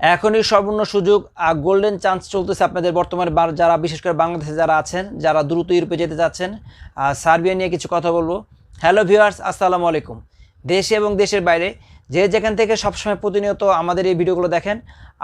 এখনই সর্বর্ণ সুযোগ আর golden chance চলতেছে আপনাদের বর্তমানে যারা, বিশেষ করে বাংলাদেশে যারা আছেন, যারা দ্রুত ইউরোপে যেতে চাচ্ছেন আর সার্বিয়া নিয়ে কিছু কথা বলব। হ্যালো ভিউয়ার্স আসসালামু আলাইকুম। দেশে এবং দেশের বাইরে যে যেখান থেকে সবসময় প্রতিনিয়ত আমাদের এই ভিডিওগুলো দেখেন,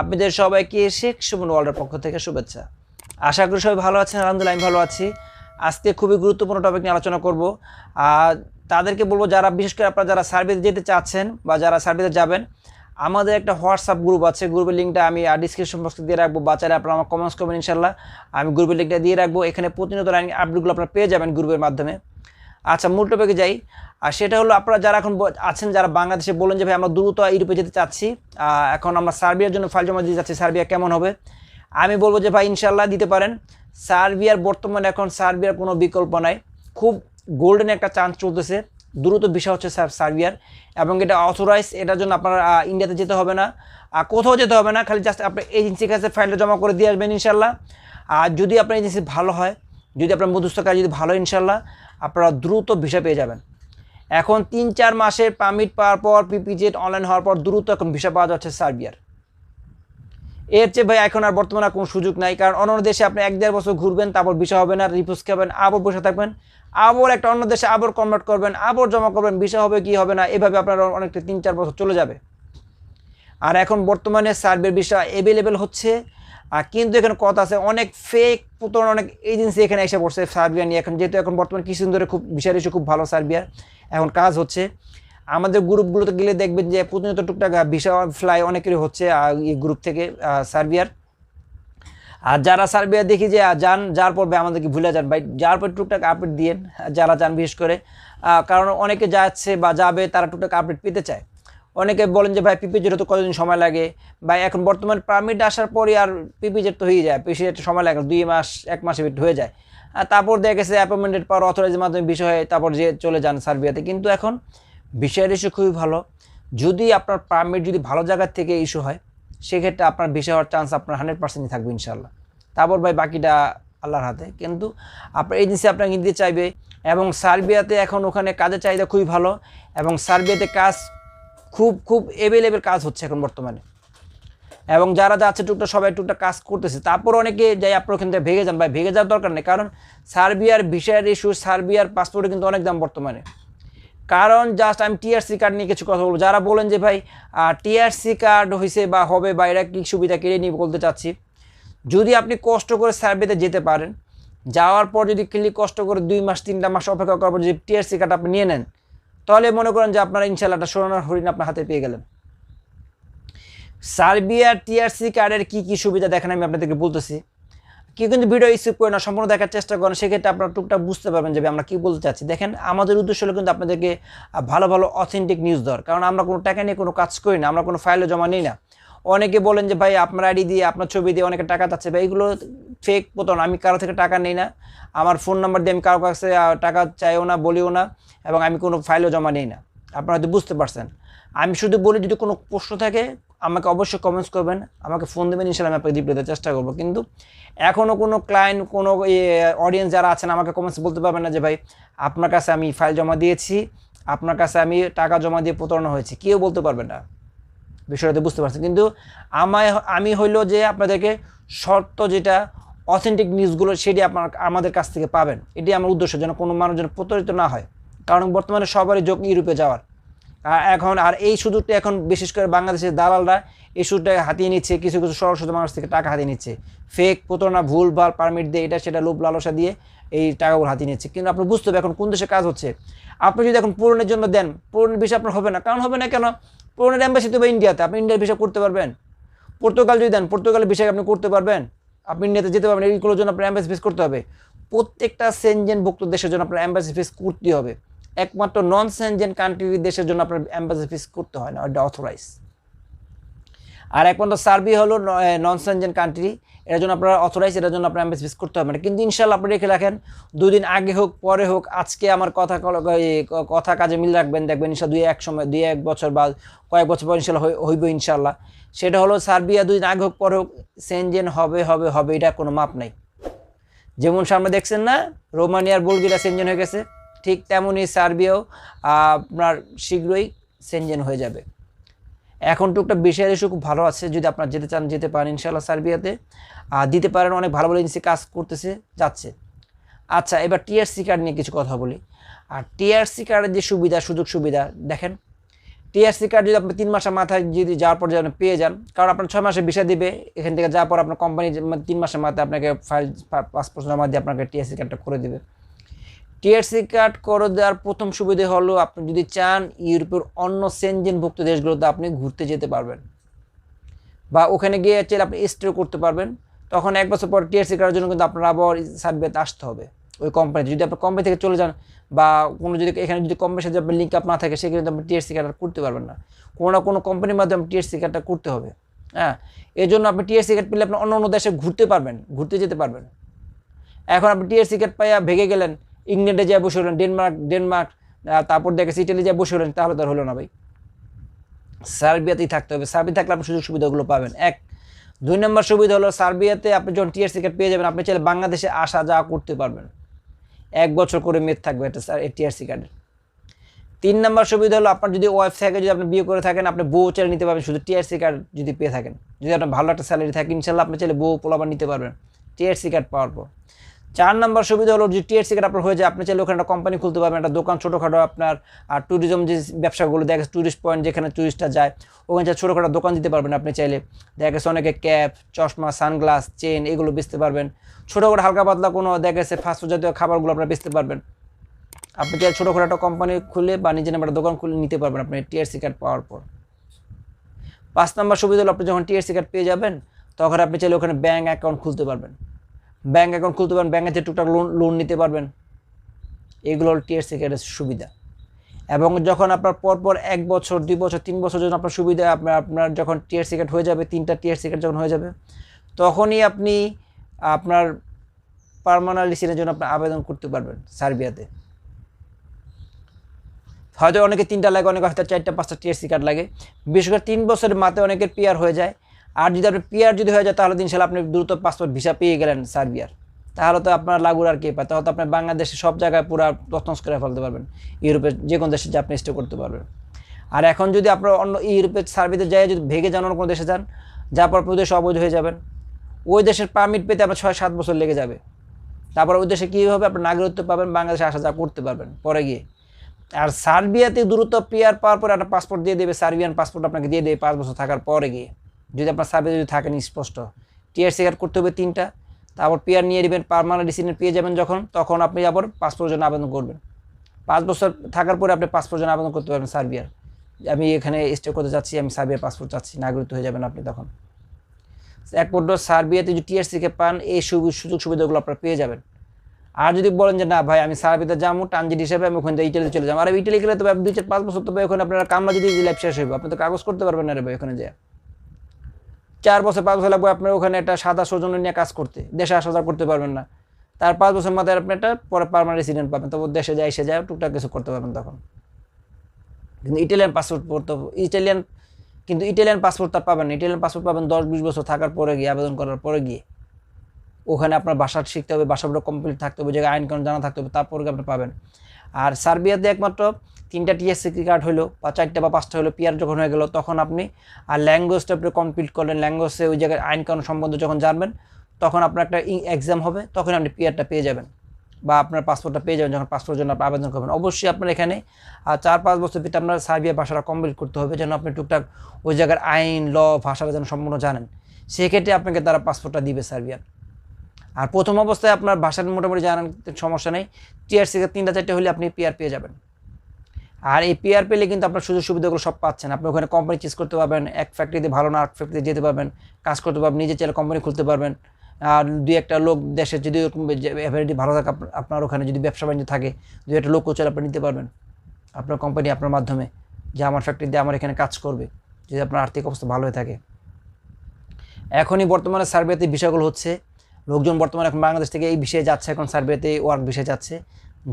আপনাদের সবাইকে শেখ সুমন ওয়ার্ল্ডের পক্ষ থেকে শুভেচ্ছা। আশা করি সবাই ভালো আছেন, আলহামদুলিল্লাহ আমি ভালো আছি। আজকে খুবই গুরুত্বপূর্ণ টপিক নিয়ে আলোচনা করব। আর তাদেরকে বলব, যারা, বিশেষ করে আপনারা যারা সার্ভিসে যেতে চাচ্ছেন বা যারা সার্ভিসে যাবেন আমাদের একটা হোয়াটসঅ্যাপ গ্রুপ আছে গ্রুপের লিঙ্কটা আমি ডিসক্রিপশন বক্সে দিয়ে রাখব, বাচ্চারা আপনারা আমার কমেন্টস করবেন ইনশাল্লাহ আমি গ্রুপের লিঙ্কটা দিয়ে রাখব, এখানে প্রতিনিয়ত রানিং আপডেটগুলো আপনারা পেয়ে যাবেন গ্রুপের মাধ্যমে। আচ্ছা মূল টপিকে যাই। আর সেটা হলো আপনারা যারা এখন আছেন, যারা বাংলাদেশে বলেন যে, ভাই, আমরা দ্রুত ইউরোপে যেতে চাচ্ছি এখন আমরা সার্বিয়ার জন্য ফাইল জমা দিতে চাচ্ছি সার্বিয়া কেমন হবে? আমি বলব যে, ভাই ইনশাল্লাহ দিতে পারেন। সার্বিয়ার বর্তমানে এখন সার্বিয়ার কোনো বিকল্প নাই। খুব গোল্ডেন একটা চান্স চলতেছে। দ্রুত বিষয় হচ্ছে, স্যার সার্বিয়ার এবং এটা অথরাইজ এটার জন্য আপনার ইন্ডিয়াতে যেতে হবে না। আর কোথাও যেতে হবে না, খালি জাস্ট আপনার এজেন্সির কাছে ফাইলটা জমা করে দিয়ে আসবেন, ইনশাল্লাহ। আর যদি আপনার এজেন্সি ভালো হয়, যদি আপনার মধ্যস্থকারী যদি ভালো ইনশাল্লাহ, আপনারা দ্রুত ভিসা পেয়ে যাবেন। এখন তিন চার মাসের পারমিট পাওয়ার পর পিপিজেট অনলাইন হওয়ার পর দ্রুত এখন ভিসা পাওয়া যাচ্ছে সার্বিয়ার এর চেয়ে ভাই এখন আর বর্তমানে কোনো সুযোগ নাই। কারণ অন্য দেশে আপনি এক দেড় বছর ঘুরবেন, তারপর ভিসা হবে না রিপোজ খাবেন, আবার বসে থাকবেন। আবার একটা অন্য দেশে আবার কনভার্ট করবেন, আবার জমা করবেন, ভিসা হবে কি হবে না, এভাবে আপনার অনেকটা তিন চার বছর চলে যাবে। আর এখন বর্তমানে সার্ভের বিষয় অ্যাভেলেবেল হচ্ছে। আর কিন্তু এখানে কথা আছে, অনেক ফেক পুতন অনেক এজেন্সি এখানে এসে পড়ছে সার্বিয়া নিয়ে। এখন যেহেতু এখন বর্তমানে কিছুদিন ধরে খুব বিষয় খুব ভালো সার্বিয়ার, এখন কাজ হচ্ছে। আমাদের গ্রুপগুলোতে গেলে দেখবেন যে প্রতিনিয়ত টুকটাক ভিসা ফ্লাই অনেকেরই হচ্ছে এই গ্রুপ থেকে সার্বিয়ার। আর যারা সার্বিয়া দেখি যে যান যার পর ভাই আমাদেরকে ভুলে যান, ভাই যার পর টুকটাক আপডেট দিয়েন যারা যান বিশেষ করে। কারণ অনেকে যাচ্ছে বা যাবে, তারা টুকটাক আপডেট পেতে চায়। অনেকে বলেন যে, ভাই পিপিজের তো কতদিন সময় লাগে? বা এখন বর্তমান পারমিট আসার পরই আর পিপিজের তো হয়ে যায় পিপিজের সময় লাগে দুই মাস, এক মাসে হয়ে যায়। আর তারপর দেখা গেছে অ্যাপয়েন্টমেন্টের পর অথরাইজের মাধ্যমে বিষয় হয় তারপর যে চলে যান সার্বিয়াতে। কিন্তু এখন বিষয়ের ইস্যু খুবই ভালো। যদি আপনার পারমিট যদি ভালো জায়গার থেকে ইস্যু হয়, সেক্ষেত্রে আপনার বিষয় হওয়ার চান্স আপনার হান্ড্রেড পার্সেন্টই থাকবে ইনশাল্লাহ তারপর ভাই বাকিটা আল্লাহর হাতে। কিন্তু আপনার এজেন্সি আপনাকে নিতে চাইবে এবং সার্বিয়াতে এখন ওখানে কাজের চাহিদা খুবই ভালো এবং সার্বিয়াতে কাজ খুব খুব অ্যাভেলেবেল কাজ হচ্ছে এখন বর্তমানে। এবং যারা যাচ্ছে টুকটা সবাই টুকটা কাজ করতেছে। তারপর অনেকে যাই আপনার ওখান থেকে ভেগে যান। ভাই ভেগে যাওয়ার দরকার নেই। কারণ সার্বিয়ার ভিসার ইস্যু সার্বিয়ার পাসপোর্টে কিন্তু অনেক দাম বর্তমানে। কারণ জাস্ট আমি টিআরসি কার্ড নিয়ে কিছু কথা বলব। যারা বলেন যে ভাই টিআরসি কার্ড হয়েছে বা হবে বা এরা কী সুবিধা কেড়ে নিয়ে বলতে চাচ্ছি, যদি আপনি কষ্ট করে সার্ভেতে যেতে পারেন, যাওয়ার পর যদি ক্লিক কষ্ট করে দুই মাস, তিনটা মাস অপেক্ষা করার পর যদি টিআরসি কার্ড আপনি নিয়ে নেন, তাহলে মনে করেন যে আপনারা ইনশাল্লাহটা সোনার হরিণ আপনার হাতে পেয়ে গেলেন। সার্বিয়ার টিআরসি কার্ডের কী কী সুবিধা দেখেন আমি আপনাদেরকে বলতেছি। কেউ কিন্তু ভিডিও স্কিপ করে না, সম্পূর্ণ দেখার চেষ্টা করেন সেক্ষেত্রে আপনারা টুকটাক বুঝতে পারবেন যে আমরা কী বলতে চাচ্ছি। দেখেন, আমাদের উদ্দেশ্য হলো কিন্তু আপনাদেরকে ভালো ভালো অথেন্টিক নিউজ দেওয়ার। কারণ আমরা কোনো টাকা নিয়ে কোনো কাজ করি না, আমরা কোনো ফাইলে জমা নিই না। অনেকে বলেন যে, ভাই, আপনার আইডি দিয়ে, আপনার ছবি দিয়ে অনেকে টাকা চাচ্ছে ভাই, এগুলো ফেক পতন আমি কারও থেকে টাকা নেই না। আমার ফোন নাম্বার দিয়ে আমি কারও কাছে টাকা চাইও না, বলিও না এবং আমি কোনো ফাইলও জমা নিই না। আপনারা হয়তো বুঝতে পারছেন। আমি শুধু বলি, যদি কোনো প্রশ্ন থাকে আমাকে অবশ্যই কমেন্টস করবেন। আমাকে ফোন দেবেন ইনশাল্লাহ আমি আপনাকে রিপ্লাই দেওয়ার চেষ্টা করব। কিন্তু এখনও কোনো ক্লায়েন্ট কোনো অডিয়েন্স যারা আছেন, আমাকে কমেন্টস বলতে পারবেন না যে, ভাই, আপনার কাছে আমি ফাইল জমা দিয়েছি, আপনার কাছে আমি টাকা জমা দিয়ে প্রতারণা হয়েছে। কেউ বলতে পারবে না। বিষয়টা বুঝতে পারছেন। কিন্তু আমায়, আমি হইল যে আপনাদেরকে শর্ত যেটা অথেন্টিক নিউজগুলো সেটি আপনার, আমাদের কাছ থেকে পাবেন। এটি আমার উদ্দেশ্য, যেন কোনো মানুষ যেন প্রতারিত না হয়। কারণ বর্তমানে সবারই যোগ ইউরোপে যাওয়ার। এখন আর এই সুযোগটা এখন বিশেষ করে বাংলাদেশের দালালরা এই সুযোগটা হাতিয়ে নিচ্ছে, কিছু কিছু সরল মানুষ থেকে টাকা হাতিয়ে নিচ্ছে। ফেক প্রতারণা ভুল ভালো পারমিট দিয়ে এটা সেটা লোভ, লালসা দিয়ে এই টাকাগুলো হাতিয়ে নিচ্ছে। কিন্তু আপনি বুঝতে হবে এখন কোন দেশে কাজ হচ্ছে। আপনি যদি এখন পূরণের জন্য দেন, পূরণের বিষয় আপনার হবে না। কারণ হবে না কেন? পূরণের অ্যাম্বাসি তো ইন্ডিয়াতে, আপনি ইন্ডিয়ার বিষয় করতে পারবেন। পর্তুগাল যদি দেন, পর্তুগালের বিষয় আপনি করতে পারবেন। আপনি ইন্ডিয়াতে যেতে পারবেন এইগুলোর জন্য আপনার অ্যাম্বাসি ফেস করতে হবে। প্রত্যেকটা সেনজেন ভুক্ত দেশের জন্য আপনার অ্যাম্বাসি ফেস করতে হবে। একমাত্র নন সেনজেন কান্ট্রি দেশের জন্য আপনার অ্যাম্বাসি ফেস করতে হয় না ওটা অথরাইজ আর একমাত্র সার্বি হলো নন সেনজেন কান্ট্রি এর জন্য আপনারা অথরাইজ এটার জন্য আপনার অ্যাম্বাসি ফেস করতে হবে না। কিন্তু ইনশাল্লাহ আপনি রেখে রাখেন, দুদিন আগে হোক, পরে হোক, আজকে আমার কথা কথা কাজে মিল রাখবেন, দেখবেন ইনশাল্লাহ দুই এক সময়, দুই এক বছর বা কয়েক বছর পর ইনশাল্লাহ হইব ইনশাল্লাহ সেটা হলো সার্বিয়া দুদিন আগে হোক, পরে হোক সেনজেন হবে হবে হবে, এটা কোনো মাপ নাই। যেমন সামনে দেখছেন না রোমানিয়ার বুলগেরিয়া সেনজেন হয়ে গেছে। ঠিক তেমনই সার্বিয়াও, আপনার শীঘ্রই সেনজেন হয়ে যাবে। এখন টুকটা বিষয় ইস্যু খুব ভালো আছে, যদি আপনার যেতে চান, যেতে পারেন ইনশাল্লাহ সার্বিয়াতে। দিতে পারেন, অনেক ভালো ভালো এজেন্সি কাজ করতেছে, যাচ্ছে। আচ্ছা এবার টিআরসি কার্ড নিয়ে কিছু কথা বলি। আর টিআরসি কার্ডের যে সুবিধা, সুযোগ সুবিধা, দেখেন। টিআরসি কার্ড যদি আপনি তিন মাসের মাথায় যদি যাওয়ার পর আপনি পেয়ে যান, কারণ আপনার ছয় মাসের বিষয় দিবে, এখান থেকে যাওয়ার পর আপনার কোম্পানি তিন মাসের মাথায় আপনাকে ফাইল পাসপোর্ট জমা দিয়ে আপনাকে টিআরসি কার্ডটা করে দিবে। টিআরসি কার্ড করে দেওয়ার প্রথম সুবিধে হলো আপনি যদি চান ইউরোপের অন্য সেনজেনভুক্ত দেশগুলোতে আপনি ঘুরতে যেতে পারবেন। বা ওখানে গিয়ে চাইলে আপনি স্টে করতে পারবেন। তখন এক বছর পর টিআরসি কার্ডের জন্য কিন্তু আপনার আবার সার্ভিসে আসতে হবে ওই কোম্পানি যদি আপনার কোম্পানি থেকে চলে যান বা কোনো যদি এখানে যদি কোম্পানির সাথে আপনার লিঙ্ক আপ না থাকে কিন্তু আপনি টিএসসি কার্ডটা করতে পারবেন না। কোনো না কোনো কোম্পানির মাধ্যমে টিএসসি কার্ডটা করতে হবে হ্যাঁ? এই জন্য আপনি টিএসসি কার্ড পেলে আপনি অন্য অন্য দেশে ঘুরতে পারবেন, ঘুরতে যেতে পারবেন। এখন আপনি টিএসসি কার্ড পাইয়া ভেঙে গেলেন ইংল্যান্ডে যায় বসে হলেন ডেনমার্ক ডেনমার্ক তারপর দেখে ইটালি যায় বসে হলেন তাহলে তো হলো না ভাই। সার্বিয়াতেই থাকতে হবে। সার্বিয়া থাকলে আপনি সুযোগ সুবিধাগুলো পাবেন। এক, দুই নম্বর সুবিধা হলো সার্বিয়াতে আপনি যখন টিএসসি কার্ড পেয়ে যাবেন, আপনি চাইলে বাংলাদেশে আসা যাওয়া করতে পারবেন। এক বছর করে মেদ থাকবে এটা স্যার টিআরসি কার্ডের তিন নম্বর সুবিধা হলো আপনার যদি ওয়াইফ থাকে যদি আপনি বিয়ে করে থাকেন, আপনি বউ চাইলে নিতে পারবেন, শুধু টিআরসি কার্ড যদি পেয়ে থাকেন। যদি আপনার ভালো একটা স্যালারি থাকে, ইনশাল্লাহ আপনি চাইলে বউ পোলাবার নিতে পারবেন। টিআরসি কার্ড পাওয়ার পর। চার নম্বর সুবিধা হলো যে টিআরসি কার্ড আপনার হয়ে যায়। আপনি চাইলে ওখানে একটা কোম্পানি খুলতে পারবেন, একটা দোকান ছোটোখাটো আপনার, আর ট্যুরিজম যে ব্যবসাগুলো, দেখা গেছে ট্যুরিস্ট পয়েন্ট যেখানে ট্যুরিস্টরা যায়, ওখানে চাই ছোটোখাটো দোকান দিতে পারবেন আপনি চাইলে। দেখা গেছে অনেকে ক্যাপ চশমা সানগ্লাস চেন এগুলো বেচতে পারবেন। ছোটোখাটো হালকা পাতলা কোনো, দেখা গেছে ফাস্টফুড জাতীয় খাবারগুলো আপনারা বেচতে পারবেন। আপনি চাইলে ছোটোখাটো একটা কোম্পানি খুলে বা নিজের একটা দোকান খুলে নিতে পারবেন আপনি টিআরসি কার্ড পাওয়ার পর। পাঁচ নম্বর সুবিধা হলো আপনি যখন টিআরসি কার্ড পেয়ে যাবেন, তখন আপনি চাইলে ওখানে ব্যাঙ্ক অ্যাকাউন্ট খুলতে পারবেন। ব্যাঙ্ক অ্যাকাউন্ট খুলতে পারবেন ব্যাঙ্কে যে টুকটাক লোন লোন নিতে পারবেন, এগুলো হল টিআরসি কার্ডের সুবিধা। এবং যখন আপনার পরপর এক বছর, দুই বছর, তিন বছর যখন আপনার সুবিধা, আপনার আপনার যখন টিআরসি কার্ড হয়ে যাবে, তিনটা টিআরসি কার্ড যখন হয়ে যাবে, তখনই আপনি আপনার পারমানেন্ট রেসিডেন্টের জন্য আপনি আবেদন করতে পারবেন সার্বিয়াতে। হয়তো অনেকে তিনটা লাগে, অনেকে হয়তো চারটা, পাঁচটা টিএসসি কার্ড লাগে। বিশেষ করে তিন বছরের মাথায় অনেকের পিআর হয়ে যায়। আর যদি আপনি পিআর যদি হয়ে যায়, তাহলে দিন সালে আপনি দ্রুত পাসপোর্ট ভিসা পেয়ে গেলেন সার্বিয়ার তাহলে তো আপনার লাগুর আর কে পায়? তাহলে তো আপনি বাংলাদেশে সব জায়গায় পুরো তথ্য করে ফেলতে পারবেন। ইউরোপের যে কোনো দেশে যে আপনি স্টে করতে পারবেন। আর এখন যদি আপনার অন্য ইউরোপের সার্ভিসে যায় যদি ভেগে যান অন্য কোনো দেশে যান, যার পর দেশে অবৈধ হয়ে যাবেন। ওই দেশের পারমিট পেতে আপনার ছয় সাত বছর লেগে যাবে। তারপর ওই দেশে কী হবে? আপনার নাগরিকত্ব পাবেন, বাংলাদেশে আসা যা করতে পারবেন। পরে গিয়ে। আর সার্বিয়াতে দ্রুত পিআর পাওয়ার পরে একটা পাসপোর্ট দিয়ে দেবে সার্বিয়ান পাসপোর্ট আপনাকে দিয়ে দেবে পাঁচ বছর থাকার পরে গিয়ে। যদি আপনার সার্বিয়া যদি থাকেন স্পষ্ট টিআরসি কার্ড করতে হবে তিনটা, তারপর পিআর নিয়ে নেবেন, পারমানেন্ট রেসিডেন্ট পেয়ে যাবেন যখন, তখন আপনি আবার পাসপোর্টের জন্য আবেদন করবেন। পাঁচ বছর থাকার পরে আপনি পাসপোর্টের জন্য আবেদন করতে পারবেন সার্বিয়ার। আমি এখানে স্টে করতে চাচ্ছি আমি সার্বিয়ার পাসপোর্ট চাচ্ছি নাগরিক হয়ে যাবেন আপনি তখন। এক পর্যন্ত সার্বিয়াতে যদি টিআরসিকে পান, এই সুযোগ সুবিধাগুলো আপনারা পেয়ে যাবেন। আর যদি বলেন যে, না ভাই, আমি সার্বিতে যাব, ট্রানজিট হিসেবে আমি ওখানে ইটালিতে চলে যাব। আর, ইটালি গেলে তো ভাই, দুই চার, পাঁচ বছর তো ভাই, ওখানে আপনার কামলা যদি লাইফ শেষ হইব, আপনি তো কাগজ করতে পারবেন না রে ভাই, ওখানে যায়। চার বছর, পাঁচ বছর লাগবে আপনার ওখানে একটা সাদা সৌজন্য নিয়ে কাজ করতে। দেশে আসা যাওয়া করতে পারবেন না। তার পাঁচ বছর মাথায় আপনি একটা পরে পারমানেন্ট রেসিডেন্ট পাবেন। তবে দেশে যায় এসে যায় টুকটাক কিছু করতে পারবেন তখন। কিন্তু ইটালিয়ান পাসপোর্ট পড়তে ইটালিয়ান কিন্তু ইটালিয়ান পাসপোর্ট তার পাবেন ইটালিয়ান পাসপোর্ট পাবেন দশ, বিশ বছর থাকার পরে গিয়ে, আবেদন করার পরে গিয়ে। ওখানে আপনার ভাষা শিখতে হবে, ভাষাগুলো কমপ্লিট থাকতে হবে জায়গায় আইন কানুন জানা থাকতে হবে, তারপরে আপনি পাবেন। আর সার্বিয়াতে একমাত্র তিনটা টিএসসি কার্ড হলো বা চারটা বা পাঁচটা হলো পিআর যখন হয়ে গেল, তখন আপনি আর ল্যাঙ্গুয়েজটা আপনি কমপ্লিট করলেন। ল্যাঙ্গুয়েজে ওই জায়গায় আইন কানুন সম্বন্ধে যখন জানবেন, তখন আপনার একটা এক্সাম হবে তখন আপনি পিআরটা পেয়ে যাবেন বা আপনার পাসপোর্টটা পেয়ে যাবেন যখন পাসপোর্টের জন্য আপনি আবেদন করবেন। অবশ্যই আপনার এখানে চার পাঁচ বছর ভিতরে আপনার সার্বিয়া ভাষাটা কমপ্লিট করতে হবে যেন আপনি টুকটাক ওই জায়গার আইন ল ভাষাটা যেন সম্পূর্ণ জানেন। সেক্ষেত্রে আপনাকে তারা পাসপোর্টটা দিবে সার্বিয়ার আর প্রথম অবস্থায় আপনার ভাষার মোটামুটি জানান সমস্যা নেই। টিআরসি তিনটা চারটে হলে আপনি পিআর পেয়ে যাবেন। আর এই পিআর পেলে কিন্তু আপনার সুযোগ সুবিধাগুলো সব পাচ্ছেন। আপনি ওখানে কোম্পানি চেঞ্জ করতে পারবেন, এক ফ্যাক্টরিতে ভালো না আর্ট ফ্যাক্টরিতে যেতে পারবেন, কাজ করতে পারবেন, নিজে চাইলে কোম্পানি খুলতে পারবেন। আর দুই একটা লোক দেশে যদি অ্যাভারেটি ভালো থাকে আপনার ওখানে যদি ব্যবসা বাণিজ্য থাকে, দুই একটা লোক চাইলে আপনি নিতে পারবেন আপনার কোম্পানি আপনার মাধ্যমে, যে আমার ফ্যাক্টরিতে আমার এখানে কাজ করবে, যদি আপনার আর্থিক অবস্থা ভালো হয়ে থাকে। এখনই বর্তমানে সার্ভেতে বিষয়গুলো হচ্ছে, লোকজন বর্তমানে এখন বাংলাদেশ থেকে এই বিষয়ে যাচ্ছে, এখন সার্ভেতে ওয়ার্ক বিষয়ে যাচ্ছে।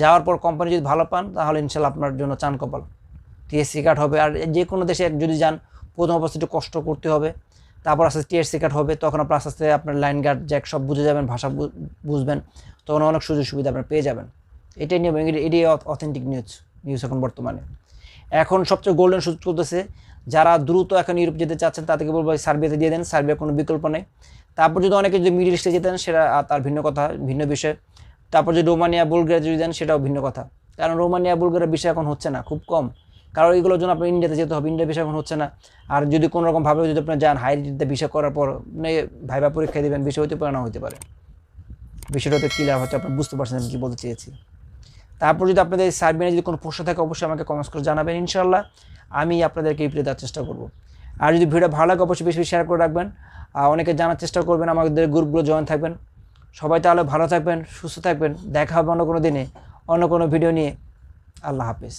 যাওয়ার পর কোম্পানি যদি ভালো পান, তাহলে ইনশাল্লাহ আপনার জন্য চান কপাল। টিএসসি কার্ড হবে, আর যে কোনো দেশে যদি যান, প্রথম অবস্থা একটু কষ্ট করতে হবে। তারপর আস্তে আস্তে টিএসসি কার্ড হবে, তখন আপনার আস্তে আস্তে আপনার লাইন গার্ড জ্যাক সব বুঝে যাবেন, ভাষা বুঝবেন, তখন অনেক সুযোগ সুবিধা আপনার পেয়ে যাবেন। এটাই নিয়ে এটাই অথেন্টিক নিউজ নিউজ এখন বর্তমানে। এখন সবচেয়ে গোল্ডেন সুযোগ চলতেছে, যারা দ্রুত এখন ইউরোপ যেতে চাচ্ছেন, তাদেরকে বলব সার্বিয়াতে দিয়ে দেন সার্বিয়ার কোনো বিকল্প নেই। তারপর যদি অনেকে যদি মিডিল ইস্টে যেতেন, সেটা তার ভিন্ন কথা, ভিন্ন বিষয়। তারপর যে রোমানিয়া, বুলগেরিয়া যদি দেন, সেটাও ভিন্ন কথা। কারণ রোমানিয়া বুলগেরিয়া বিষয় এখন হচ্ছে না, খুব কম। কারণ এগুলোর জন্য আপনার ইন্ডিয়াতে যেতে হবে ইন্ডিয়া বিষয় এখন হচ্ছে না। আর যদি কোনো রকমভাবে যদি আপনার যান, হাই বিষয় করার পর মানে ভাইবা পরীক্ষা দেবেন, বিষয় হতে পারে না হতে পারে। বিষয়টা তো ক্লিয়ার হচ্ছে আপনি বুঝতে পারছেন আমি কী বলতে চেয়েছি। তারপর যদি আপনাদের সার্বিয়ানে যদি কোনো প্রশ্ন থাকে, অবশ্যই আমাকে কমেন্টস করে জানাবেন ইনশাল্লাহ আমি আপনাদেরকে রিপ্লাই দেওয়ার চেষ্টা করব। আর যদি ভিডিও ভালো লাগে, অবশ্যই বেশি বেশি শেয়ার করে রাখবেন। অনেকে জানার চেষ্টা করবেন, আমাদের গ্রুপগুলো জয়েন থাকবেন। সবাই তাহলে ভালো থাকবেন, সুস্থ থাকবেন, দেখা হবে অন্য কোনো দিনে, অন্য কোনো ভিডিও নিয়ে। আল্লাহ হাফিজ।